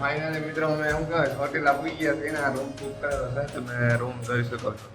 Finally મિત્રો, અમે એમ કહે હોટેલ આપી ગયા છે રૂમ બુક કરેલો છે તમે રૂમ જોઈ શકો છો.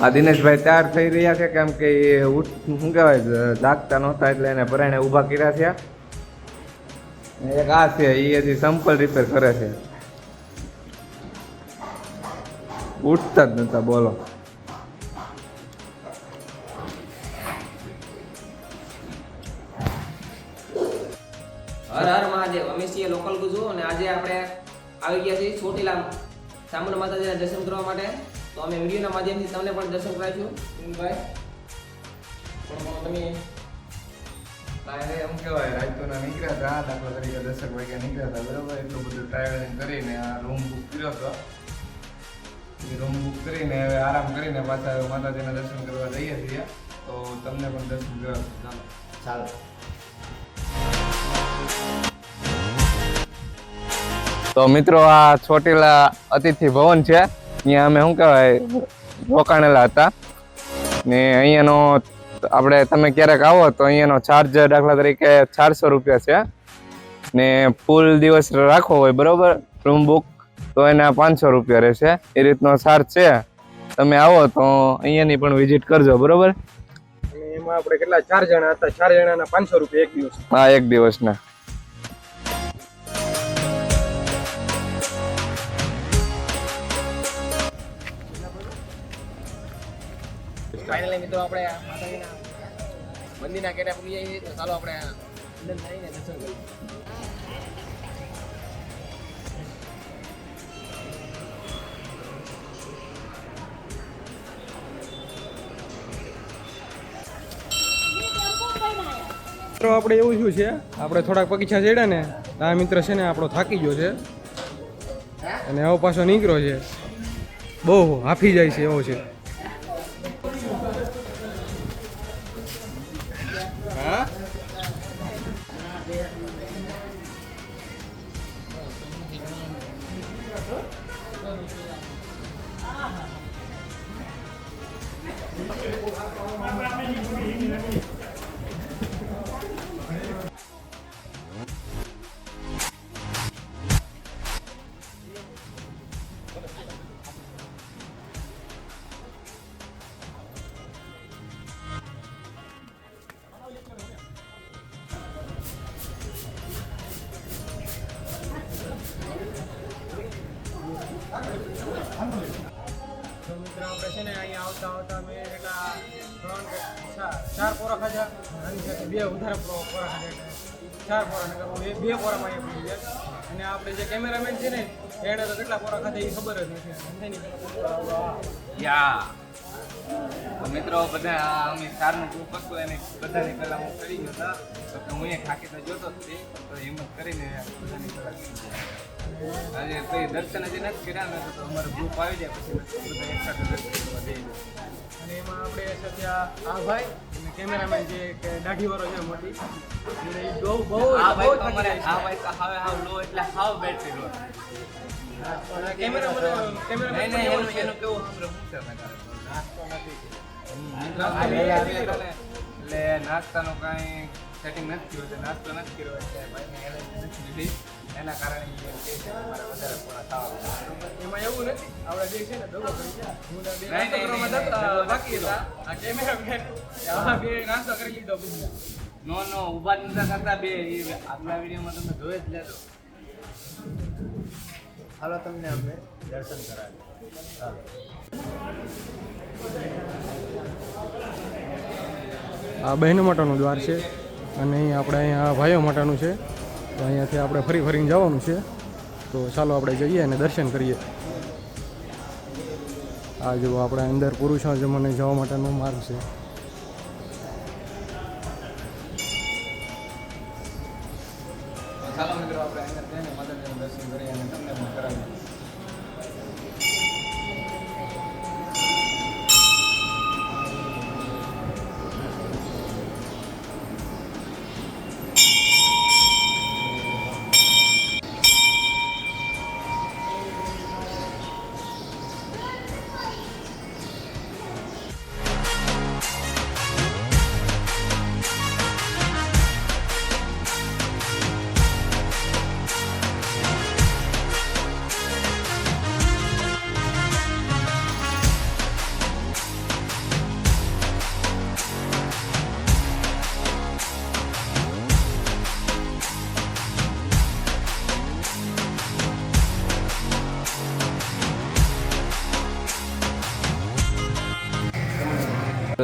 આ દિનેશભાઈ તૈયાર થઈ રહ્યા છે, કેમ કે એ શું કહેવાય લાગતા નહોતા એટલે એને પરાણે ઊભા કર્યા છે. એક આ છે એ હજી સંપલ રિપેર કરે છે. ઉઠતા જ નતા બોલો. આવી ગયા છે ચોટીલા ચામુંડા માતાજીના દર્શન કરવા માટે. તો અમે વિડીયોના માધ્યમથી તમને પણ દર્શન કરાવીશું. ભાઈ પણ પણ તમે તારે એમ કહેવાય રાજકોટના નીકળ્યા હતા દાખલા તરીકે દસક વાગ્યા નીકળ્યા હતા બરાબર? એટલું બધું ટ્રાવેલિંગ કરીને આ રૂમ બુક કર્યો હતો. એ રૂમ બુક કરીને હવે આરામ કરીને પાછા માતાજીના દર્શન કરવા જઈએ છીએ. તો તમને પણ દર્શન કરવા ચાલો. ચાલો. તો મિત્રો આ ચોટીલા અતિથિ ભવન છે. અહીંયા અમે શું કહેવાય રોકાણેલા હતા. ને અહીંયાનો આપણે તમે ક્યારેક આવો તો અહીંયાનો ચાર્જ દાખલા તરીકે ચારસો રૂપિયા છે. ને ફૂલ દિવસ રાખવો હોય બરોબર? રૂમ બુક તો એના પાંચસો રૂપિયા રહેશે. એ રીતનો ચાર્જ છે. તમે આવો તો અહીંયાની પણ વિઝિટ કરજો બરોબર? એમાં આપણે કેટલા? ચાર જણા હતા. ચાર જણાના પાંચસો રૂપિયા એક દિવસ. હા એક દિવસના. ફાઇનલી મિત્રો આપણે માતાજીના મંદિરના કેટા પૂરી જઈએ તો ચાલો આપણે અંદર જઈને દર્શન કરીએ. મિત્રો આપણે એવું શું છે આપણે થોડાક પગીછા ચડ્યા ને આ મિત્ર છે ને આપણો થાકી ગયો છે. અને એવો પાછો નીકળ્યો છે. બહુ હાફી જાય છે એવો છે. ચાર પોરા ખાધા બે વધારે પોરા ખાધા ચાર પોરા નકર બે બે પોરામાં પડી ગયા અને આપણે જે કેમેરામેન છે ને, એણે તો કેટલા પોરા ખાધા એ ખબર જ નથી. યા. મિત્રો, બધા અમે ચારનું ગ્રુપ હતું, એને બધાની પહેલા હું કરી ગયો હતા. તો હું એ ખાકી તો જોતો જ તે, તો હિંમત કરીને બધાની પહેલા. આજે કઈ દર્શન હજી નથી કર્યા ને તો અમારું ગ્રુપ આવી જાય પછી બધા એકસાથે દર્શન કરવા જઈ અને એમાં આપણે સાથે આ આ ભાઈ અને કેમેરામેન જે દાઢી વાળો છે મોટી એ બહુ બહુ આ ભાઈ તો અમારે આ ભાઈ તો હાવ હાવ લો એટલે હાવ બેટરી લો છે. કેમેરામેન કેમેરામેન નહીં એનું એનું કેવું સાંભળો છે એટલે નાસ્તાનું કાંઈ સેટિંગ નથી થયું નાસ્તો નથી કર્યો એટલે ભાઈને એલર્જી નથી લીધી એના કારણે એમ એવું નથી. આપણે જે છે ને કરી દગો બાકી હતા. આ કેમેરામેન બે નાસ્તો કરી લીધો બીજો નો નો ઊભા નતા કરતા બે. એ આગલા વિડીયોમાં તમે જોઈ જ લેજો. હાલો તમને અમે દર્શન કરાવીએ. આ બહેનો માટેનું દ્વાર છે અને અહીં આપણે અહીંયા ભાઈઓ માટેનું છે. તો અહીંયાથી આપણે ફરી ફરીને જવાનું છે. તો ચાલો આપણે જઈએ અને દર્શન કરીએ. આ જુઓ, આપણે અંદર પુરુષો જમને જવા માટેનો માર્ગ છે.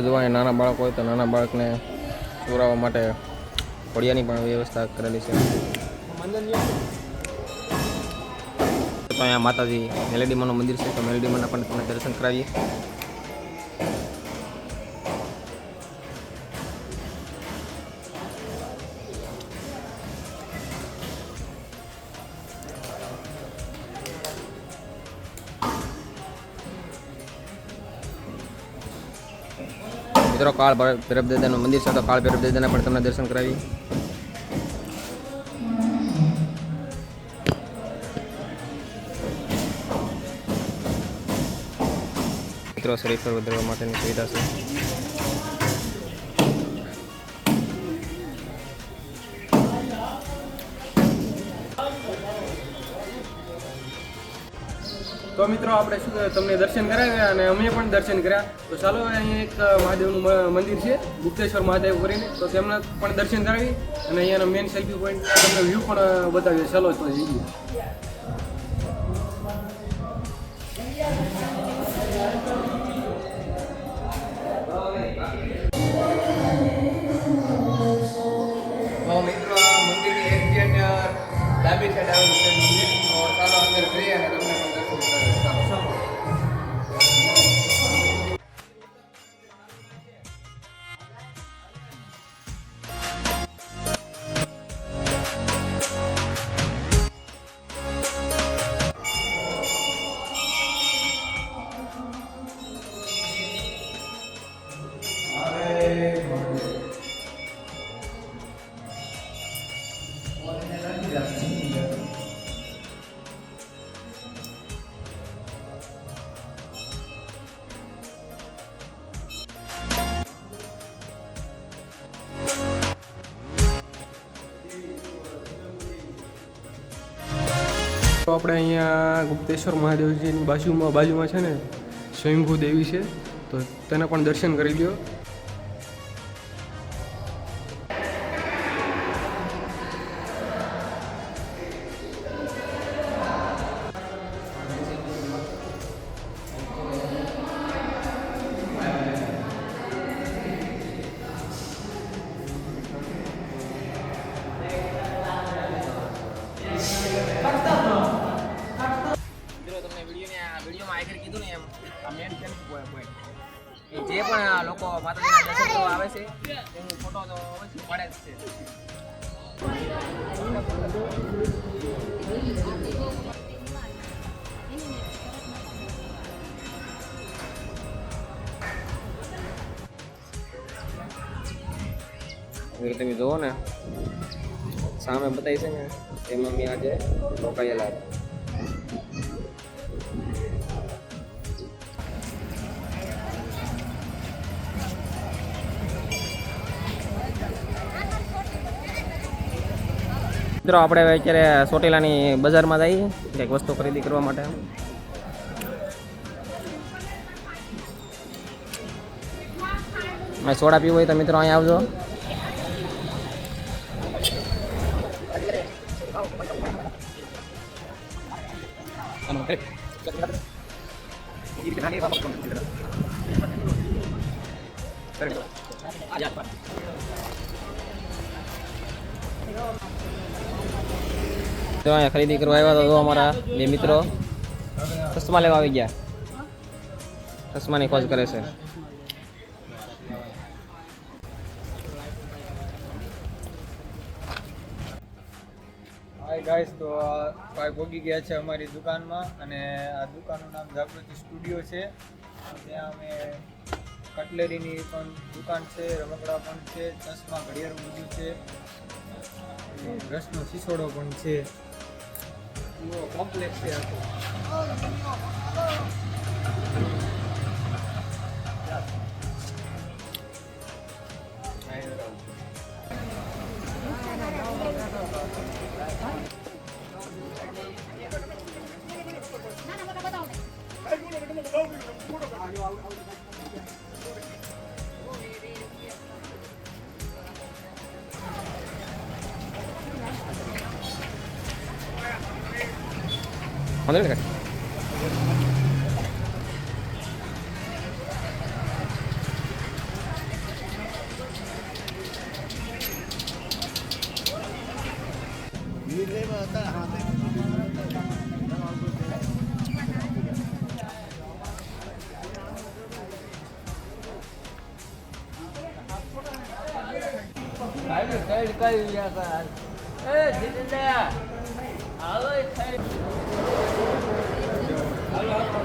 તો નાના બાળક હોય તો નાના બાળકને સુવડાવવા માટે ઘોડિયાની પણ વ્યવસ્થા કરેલી છે. તો અહીંયા માતાજી મેલેડીમાનું મંદિર છે, તો મેલેડીમાના પણ તમને દર્શન કરાવીએ. મિત્રો, કાળ ભૈરવ દાદાનું મંદિર છે તો કાળ ભૈરવ દાદાના પણ તમને દર્શન કરાવી. મિત્રો, શરીર પર વધારવા માટેની સુવિધા છે. તો મિત્રો, આપણે શું તમને દર્શન કરાવ્યા અને અમે પણ દર્શન કર્યા. તો ચાલો, અહીંયા એક મહાદેવનું મંદિર છે, ગુપ્તેશ્વર મહાદેવ કરીને. તો તેમના પણ દર્શન કરાવી અને અહીંયાનો મેન સેલ્ફી પોઈન્ટ તમને વ્યૂ પણ બતાવીએ. ચાલો, તો જઈએ. તો આપણે અહીંયા ગુપ્તેશ્વર મહાદેવજીની બાજુમાં બાજુમાં છે ને સ્વયંભૂ દેવી છે, તો તેના પણ દર્શન કરી લ્યો. જે પણ લોકો માતાજીના દર્શન આવે છે, એનું ફોટો તો પાડે જ છે. તમે જુઓ ને, સામે બતાવી છે ને એમાં મેં આજે રોકાયેલા હતા મિત્રો, આપણે અત્યારે ચોટીલાની બજારમાં જઈએ, કંઈક વસ્તુ ખરીદી કરવા માટે. મેં સોડા પીવું હોય તો મિત્રો અહીંયા આવજો. જો અહીંયા ખરીદી કરવા આવ્યા તો અમારા બે મિત્રો ચશ્મા લેવા આવી ગયા. ચશ્માની ખોજ કરે છે. હાય ગાઈસ તો ભાઈ ભોગી ગયા છે અમારી દુકાનમાં અને આ દુકાનનું નામ જાગૃતિ સ્ટુડિયો છે. ત્યાં અમે કટલેરીની પણ દુકાન છે, રમકડા પણ છે, ચશ્મા, ઘડિયાળ મૂક્યું છે. રસનો સિસોડો પણ છે. કોમ્પ્લેક્સ છે આખો 離れてないさ。え、だよ。Hello.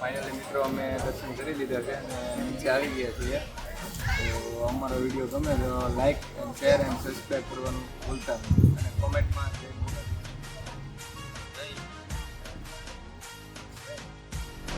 ફાઇનલી મિત્રો અમે દર્શન કરી લીધા છે અને નીચે આવી ગયા છીએ. તો અમારો વીડિયો ગમે તો લાઇક શેર એન્ડ સબસ્ક્રાઈબ કરવાનું ભૂલતા નહીં. અને કોમેન્ટમાં